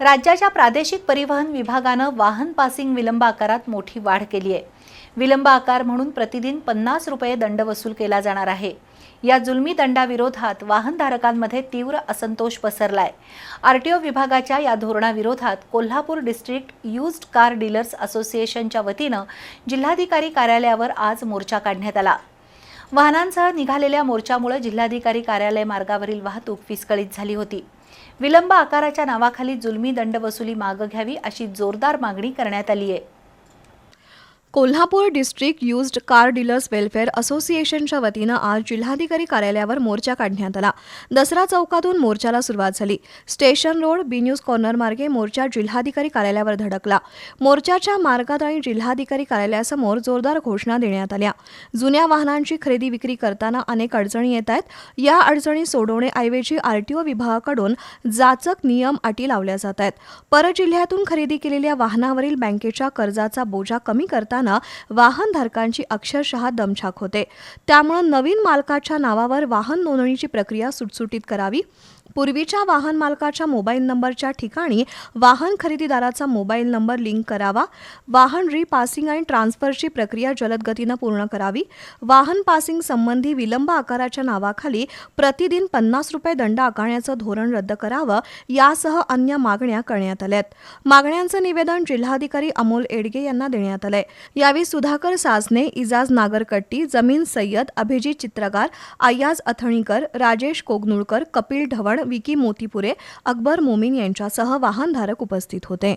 राज्याच्या प्रादेशिक परिवहन विभागानं वाहन पासिंग विलंब आकारात मोठी वाढ केली आहे. विलंब आकार म्हणून प्रतिदिन पन्नास रुपये दंड वसूल केला जाणार आहे. या जुलमी दंडाविरोधात वाहनधारकांमध्ये तीव्र असंतोष पसरलाय. आरटीओ विभागाच्या या धोरणाविरोधात Kolhapur district used car dealers असोसिएशनच्या वतीनं जिल्हाधिकारी कार्यालयावर आज मोर्चा काढण्यात आला. वाहनांसह निघालेल्या मोर्चामुळे जिल्हाधिकारी कार्यालय मार्गावरील वाहतूक विस्कळीत झाली होती. विलंब आकाराच्या नावाखाली जुलमी दंड वसुली मागं घ्यावी अशी जोरदार मागणी करण्यात आली आहे Kolhapur district used car dealers welfare असोसिएशनच्या वतीनं आज जिल्हाधिकारी कार्यालयावर मोर्चा काढण्यात आला. दसरा चौकातून मोर्चाला सुरुवात झाली. Station road B news corner मार्गे मोर्चा जिल्हाधिकारी कार्यालयावर धडकला. मोर्चाच्या मार्गात आणि जिल्हाधिकारी कार्यालयासमोर जोरदार घोषणा देण्यात आल्या. जुन्या वाहनांची खरेदी विक्री करताना अनेक अडचणी येत आहेत. या अडचणी सोडवण्याऐवजी आरटीओ विभागाकडून जाचक नियम अटी लावल्या जात आहेत. परजिल्ह्यातून खरेदी केलेल्या वाहनावरील बँकेच्या कर्जाचा बोजा कमी करताना वाहनधारकांची अक्षरशः दमछाक होते. त्यामुळे नवीन मालकाच्या नावावर वाहन नोंदणीची प्रक्रिया सुटसुटीत करावी. पूर्वीच्या वाहन मालकाच्या मोबाईल नंबरच्या ठिकाणी वाहन खरेदीदाराचा मोबाईल नंबर लिंक करावा. वाहन रिपासिंग आणि ट्रान्सफरची प्रक्रिया जलद गतीनं पूर्ण करावी. वाहन पासिंग संबंधी विलंब आकाराच्या नावाखाली प्रतिदिन पन्नास रुपये दंड आकारण्याचं धोरण रद्द करावं यासह अन्य मागण्या करण्यात आल्यात. मागण्यांचं निवेदन जिल्हाधिकारी अमोल एडगे यांना देण्यात आलंय. यावेळी सुधाकर सासने इजाज नागरकट्टी जमीन सय्यद अभिजित चित्रकार अय्याज अथणीकर राजेश कोगनुळकर कपिल ढवण विकी मोतीपुरे अकबर मोमीन यांच्यासह वाहनधारक उपस्थित होते.